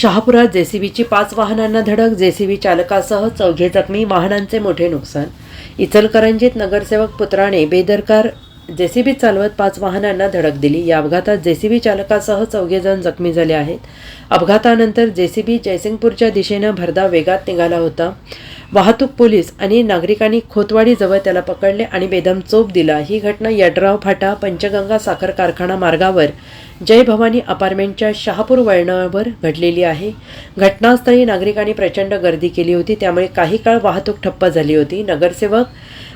शहापुरात जेसीबीची पाच वाहनांना धडक जेसीबी चालकासह चौघे जखमी वाहनांचे मोठे नुकसान. इचलकरंजीत नगरसेवक पुत्राने बेदरकार जेसीबी चालवत पाच वाहनांना धडक दिली. या अपघातात जेसीबी चालकासह चौघे जण जखमी झाले आहेत. अपघातानंतर जेसीबी जयसिंगपूरच्या दिशेनं भरधाव वेगात निघाला होता. वाहतूक पोलीस आणि नागरिकांनी खोतवाडीजवळ त्याला पकडले आणि बेदम चोप दिला. ही घटना यड्राव फाटा पंचगंगा साखर कारखाना मार्गावर जय भवानी अपार्टमेंटच्या शहापूर वळणावर घडलेली आहे. घटनास्थळी नागरिकांनी प्रचंड गर्दी केली होती. त्यामुळे काही काळ वाहतूक ठप्प झाली होती. नगरसेवक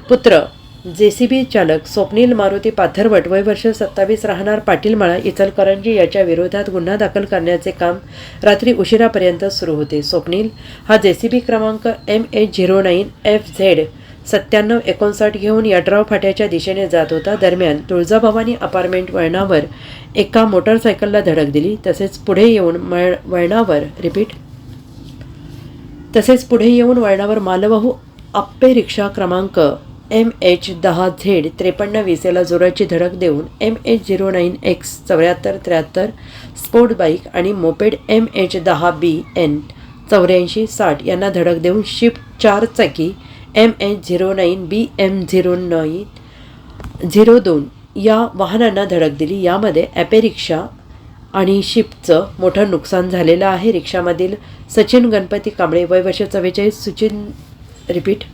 पुत्र जेसीबी चालक स्वप्नील मारुती पाथरवट वय वर्ष सत्तावीस राहणार पाटीलमाळा इचलकरंजी याच्या विरोधात गुन्हा दाखल करण्याचे काम रात्री उशिरापर्यंत सुरू होते. स्वप्नील हा जेसीबी क्रमांक M H zero nine F Z सत्त्याण्णव एकोणसाठ घेऊन यड्राव फाट्याच्या दिशेने जात होता. दरम्यान तुळजाभवानी अपार्टमेंट वळणावर एका मोटरसायकलला धडक दिली. तसेच पुढे येऊन मळ वळणावर रिपीट तसेच पुढे येऊन वळणावर मालवाहू आप्पे रिक्षा क्रमांक एम एच दहा झेड त्रेपन्न वीस याला जोराची धडक देऊन M H zero nine X चौऱ्याहत्तर त्र्याहत्तर स्पोर्ट बाईक आणि मोपेड एम एच दहा बी एन चौऱ्याऐंशी साठ यांना धडक देऊन शिफ्ट चार चाकी M H zero nine B M zero nine zero दोन या वाहनांना धडक दिली. यामध्ये ॲपे रिक्षा आणि शिपचं मोठं नुकसान झालेलं आहे. रिक्षामधील सचिन गणपती कांबळे वय वर्ष चव्वेचाळीस सुचिन रिपीट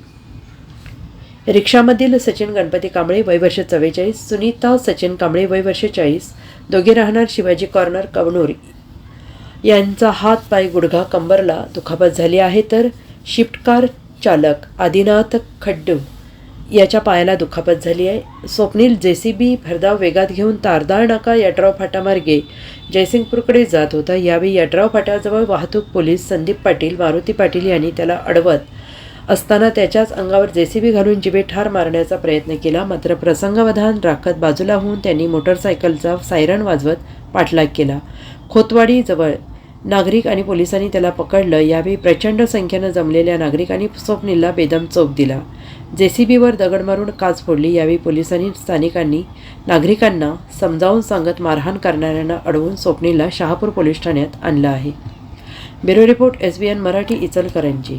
रिक्षामधील सचिन गणपती कांबळे वय वर्ष चव्वेचाळीस सुनीता सचिन कांबळे वय वर्ष चाळीस दोघे राहणार शिवाजी कॉर्नर कवणूर यांचा हात पाय गुडघा कंबरला दुखापत झाली आहे तर शिफ्ट कार चालक आदिनाथ खड्डू याच्या पायाला दुखापत झाली आहे. स्वप्नील जेसीबी भरधाव वेगात घेऊन तारदाळ नाका यड्राव फाटामार्गे जयसिंगपूरकडे जात होता. यावेळी यड्राव फाट्याजवळ वाहतूक पोलीस संदीप पाटील मारुती पाटील यांनी त्याला अडवत असताना त्याच्याच अंगावर जेसीबी घालून जिबे ठार मारण्याचा प्रयत्न केला. मात्र प्रसंगावधान राखत बाजूला होऊन त्यांनी मोटरसायकलचा सायरन वाजवत पाठलाग केला. खोतवाडीजवळ नागरिक आणि पोलिसांनी त्याला पकडलं. यावेळी प्रचंड संख्येनं जमलेल्या नागरिकांनी स्वप्नीलला बेदम चोप दिला. जेसीबीवर दगड मारून काच फोडली. यावेळी पोलिसांनी स्थानिकांनी नागरिकांना समजावून सांगत मारहाण करणाऱ्यांना अडवून स्वप्नीलला शहापूर पोलीस ठाण्यात आणलं आहे. Bureau report S B N Marathi Ichalkaranji.